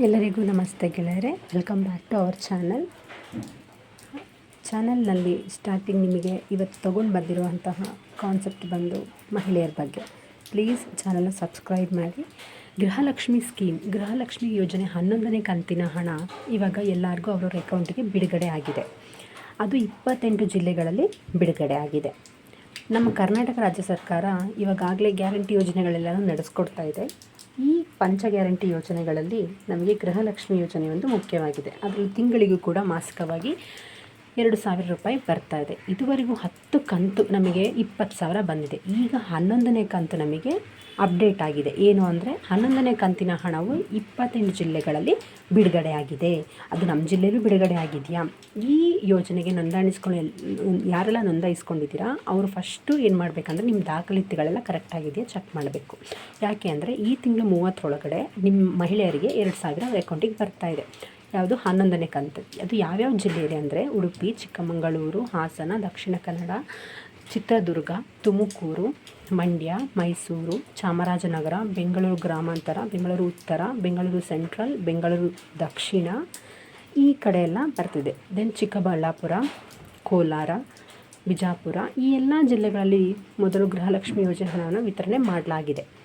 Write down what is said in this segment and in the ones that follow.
ಎಲ್ಲರಿಗೂ ನಮಸ್ತೆ ಗೆಳೆಯರೆ. Welcome back to our channel ಚಾನಲ್ನಲ್ಲಿ ಸ್ಟಾರ್ಟಿಂಗ್ ನಿಮಗೆ ಇವತ್ತು ತೊಗೊಂಡು ಬಂದಿರುವಂತಹ ಕಾನ್ಸೆಪ್ಟ್ ಬಂದು ಮಹಿಳೆಯರ ಬಗ್ಗೆ. ಪ್ಲೀಸ್ ಚಾನಲ್ನ ಸಬ್ಸ್ಕ್ರೈಬ್ ಮಾಡಿ. ಗೃಹಲಕ್ಷ್ಮಿ ಸ್ಕೀಮ್ ಗೃಹಲಕ್ಷ್ಮಿ ಯೋಜನೆ ಹನ್ನೊಂದನೇ ಕಂತಿನ ಹಣ ಇವಾಗ ಎಲ್ಲರಿಗೂ ಅವರವ್ರ ಅಕೌಂಟಿಗೆ ಬಿಡುಗಡೆ ಆಗಿದೆ. ಅದು ಇಪ್ಪತ್ತೆಂಟು ಜಿಲ್ಲೆಗಳಲ್ಲಿ ಬಿಡುಗಡೆ ಆಗಿದೆ. ನಮ್ಮ ಕರ್ನಾಟಕ ರಾಜ್ಯ ಸರ್ಕಾರ ಇವಾಗಾಗಲೇ ಗ್ಯಾರಂಟಿ ಯೋಜನೆಗಳೆಲ್ಲನೂ ನಡೆಸ್ಕೊಡ್ತಾ ಇದೆ. ಈ ಪಂಚ ಗ್ಯಾರಂಟಿ ಯೋಜನೆಗಳಲ್ಲಿ ನಮಗೆ ಗೃಹಲಕ್ಷ್ಮಿ ಯೋಜನೆ ಒಂದು ಮುಖ್ಯವಾಗಿದೆ. ಅದರಲ್ಲಿ ತಿಂಗಳಿಗೂ ಕೂಡ ಮಾಸಿಕವಾಗಿ ಎರಡು ಸಾವಿರ ರೂಪಾಯಿ ಬರ್ತಾ ಇದೆ. ಇದುವರೆಗೂ ಹತ್ತು ಕಂತು ನಮಗೆ ಇಪ್ಪತ್ತು ಸಾವಿರ ಬಂದಿದೆ. ಈಗ ಹನ್ನೊಂದನೇ ಕಂತು ನಮಗೆ ಅಪ್ಡೇಟ್ ಆಗಿದೆ. ಏನು ಅಂದರೆ ಹನ್ನೊಂದನೇ ಕಂತಿನ ಹಣವು ಇಪ್ಪತ್ತೆಂಟು ಜಿಲ್ಲೆಗಳಲ್ಲಿ ಬಿಡುಗಡೆ ಆಗಿದೆ. ಅದು ನಮ್ಮ ಜಿಲ್ಲೆಯಲ್ಲೂ ಬಿಡುಗಡೆ ಆಗಿದೆಯಾ? ಈ ಯೋಜನೆಗೆ ನೋಂದಾಣಿಸ್ಕೊಂಡು ಯಾರೆಲ್ಲ ನೋಂದಾಯಿಸ್ಕೊಂಡಿದ್ದೀರಾ, ಅವರು ಫಸ್ಟು ಏನು ಮಾಡಬೇಕಂದ್ರೆ ನಿಮ್ಮ ದಾಖಲಾತಿಗಳೆಲ್ಲ ಕರೆಕ್ಟ್ ಆಗಿದೆಯಾ ಚೆಕ್ ಮಾಡಬೇಕು. ಯಾಕೆ ಅಂದರೆ ಈ ತಿಂಗಳು ಮೂವತ್ತರೊಳಗಡೆ ನಿಮ್ಮ ಮಹಿಳೆಯರಿಗೆ ಎರಡು ಸಾವಿರ ಅಕೌಂಟಿಗೆ ಬರ್ತಾ ಇದೆ. ಯಾವುದು? ಹನ್ನೊಂದನೇ ಕಂತು ಅದು ಯಾವ್ಯಾವ ಜಿಲ್ಲೆಯಲ್ಲಿ ಅಂದರೆ ಉಡುಪಿ, ಚಿಕ್ಕಮಗಳೂರು, ಹಾಸನ, ದಕ್ಷಿಣ ಕನ್ನಡ, ಚಿತ್ರದುರ್ಗ, ತುಮಕೂರು, ಮಂಡ್ಯ, ಮೈಸೂರು, ಚಾಮರಾಜನಗರ, ಬೆಂಗಳೂರು ಗ್ರಾಮಾಂತರ, ಬೆಂಗಳೂರು ಉತ್ತರ, ಬೆಂಗಳೂರು ಸೆಂಟ್ರಲ್, ಬೆಂಗಳೂರು ದಕ್ಷಿಣ ಈ ಕಡೆ ಎಲ್ಲ ಬರ್ತಿದೆ. ದೆನ್ ಚಿಕ್ಕಬಳ್ಳಾಪುರ, ಕೋಲಾರ, ಬಿಜಾಪುರ ಈ ಎಲ್ಲ ಜಿಲ್ಲೆಗಳಲ್ಲಿ ಮೊದಲು ಗೃಹಲಕ್ಷ್ಮಿ ಯೋಜನೆ ಹಣವನ್ನು ವಿತರಣೆ ಮಾಡಲಾಗಿದೆ.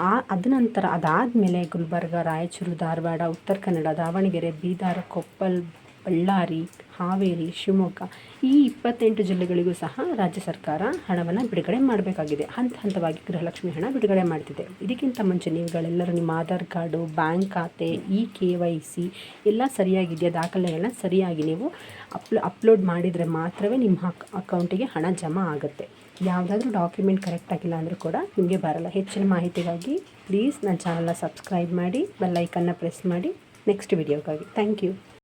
ಆ ಅದ ನಂತರ ಅದಾದಮೇಲೆ ಗುಲ್ಬರ್ಗ ರಾಯಚೂರು ಧಾರವಾಡ ಉತ್ತರ ಕನ್ನಡ ದಾವಣಗೆರೆ ಬೀದರ್ ಕೊಪ್ಪಳ ಬಳ್ಳಾರಿ, ಹಾವೇರಿ, ಶಿವಮೊಗ್ಗ ಈ ಇಪ್ಪತ್ತೆಂಟು ಜಿಲ್ಲೆಗಳಿಗೂ ಸಹ ರಾಜ್ಯ ಸರ್ಕಾರ ಹಣವನ್ನು ಬಿಡುಗಡೆ ಮಾಡಬೇಕಾಗಿದೆ. ಹಂತ ಹಂತವಾಗಿ ಗೃಹಲಕ್ಷ್ಮಿ ಹಣ ಬಿಡುಗಡೆ ಮಾಡ್ತಿದೆ. ಇದಕ್ಕಿಂತ ಮುಂಚೆ ನೀವುಗಳೆಲ್ಲರೂ ನಿಮ್ಮ ಆಧಾರ್ ಕಾರ್ಡು, ಬ್ಯಾಂಕ್ ಖಾತೆ ಇ ಕೆ ವೈ ಸಿ ಎಲ್ಲ ಸರಿಯಾಗಿದೆಯಾ? ದಾಖಲೆಗಳನ್ನ ಸರಿಯಾಗಿ ನೀವು ಅಪ್ಲೋ, ಅಪ್ಲೋಡ್ ಮಾಡಿದರೆ ಮಾತ್ರವೇ ನಿಮ್ಮ ಅಕೌಂಟಿಗೆ ಹಣ ಜಮಾ ಆಗುತ್ತೆ. ಯಾವುದಾದ್ರೂ ಡಾಕ್ಯುಮೆಂಟ್ ಕರೆಕ್ಟ್ ಆಗಿಲ್ಲ ಅಂದರೂ ಕೂಡ ನಿಮಗೆ ಬರಲ್ಲ. ಹೆಚ್ಚಿನ ಮಾಹಿತಿಗಾಗಿ ಪ್ಲೀಸ್ ನನ್ನ ಚಾನಲ್ನ ಸಬ್ಸ್ಕ್ರೈಬ್ ಮಾಡಿ ಬೆಲ್ಲೈಕನ್ನ ಪ್ರೆಸ್ ಮಾಡಿ. ನೆಕ್ಸ್ಟ್ ವಿಡಿಯೋಗಾಗಿ ಥ್ಯಾಂಕ್ ಯು.